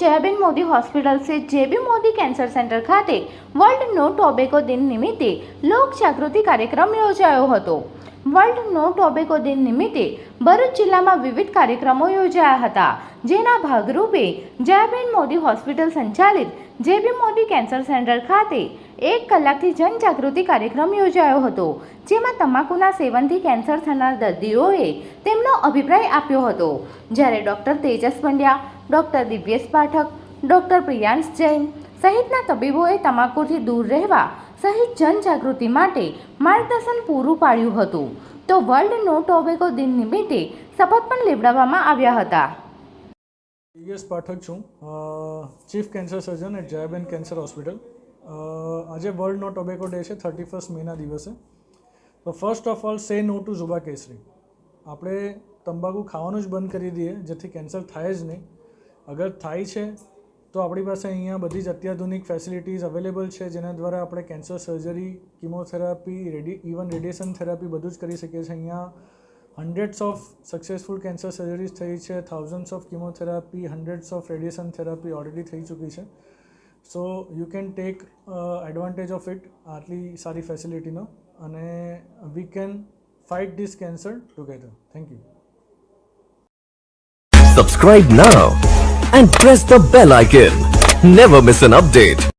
Jayben Modi hospital સ્થિત JB Modi cancer centre ખાતે world નો tobacco દિન નિમિત્તે લોક જાગૃતિ કાર્યક્રમ યોજાયો હતો. વર્લ્ડ નો ટોબેકો દિન નિમિત્તે ભરૂચ જિલ્લામાં વિવિધ કાર્યક્રમો યોજાયા હતા. જેના ભાગરૂપે જયાબેન મોદી હોસ્પિટલ સંચાલિત જેબી મોદી કેન્સર સેન્ટર ખાતે એક કલાકથી જનજાગૃતિ કાર્યક્રમ યોજાયો હતો, જેમાં તમાકુના સેવનથી કેન્સર થનાર દર્દીઓએ તેમનો અભિપ્રાય આપ્યો હતો. જ્યારે doctor Tejas Pandya, doctor Divyesh Pathak, doctor Priyansh Jain સહિતના તબીબોએ તમાકુથી દૂર રહેવા સહિત જનજાગૃતિ માટે માર્ગદર્શન પૂરું પાડ્યું હતું. તો વર્લ્ડ નો ટોબેકો દિન નિમિત્તે શપથ પણ લેવડાવવામાં આવ્યા હતા. દિવ્યેશ પાઠક છું. Chief cancer surgeon at Jayaben cancer hospital. આજે વર્લ્ડ નો ટોબેકો ડે છે થર્ટી ફર્સ્ટ મેના દિવસે. તો first of all say no to ઝુબા કેસરી આપણે તંબાકુ ખાવાનું જ બંધ કરી દઈએ, જેથી કેન્સર થાય જ નહીં. અગર થાય છે, તો આપણી પાસે અહીંયા બધી જ અત્યાધુનિક ફેસિલિટીઝ અવેલેબલ છે, જેના દ્વારા આપણે cancer surgery chemotherapy ready even radiation therapy બધું જ કરી શકીએ છીએ. અહીંયા hundreds of successful cancer surgeries થઈ છે thousands of chemotherapy hundreds of radiation therapy already થઈ ચૂકી છે. So you can take advantage of it આટલી સારી ફેસિલિટીનો અને we can fight this cancer together thank you Subscribe now and press the bell icon Never miss an update.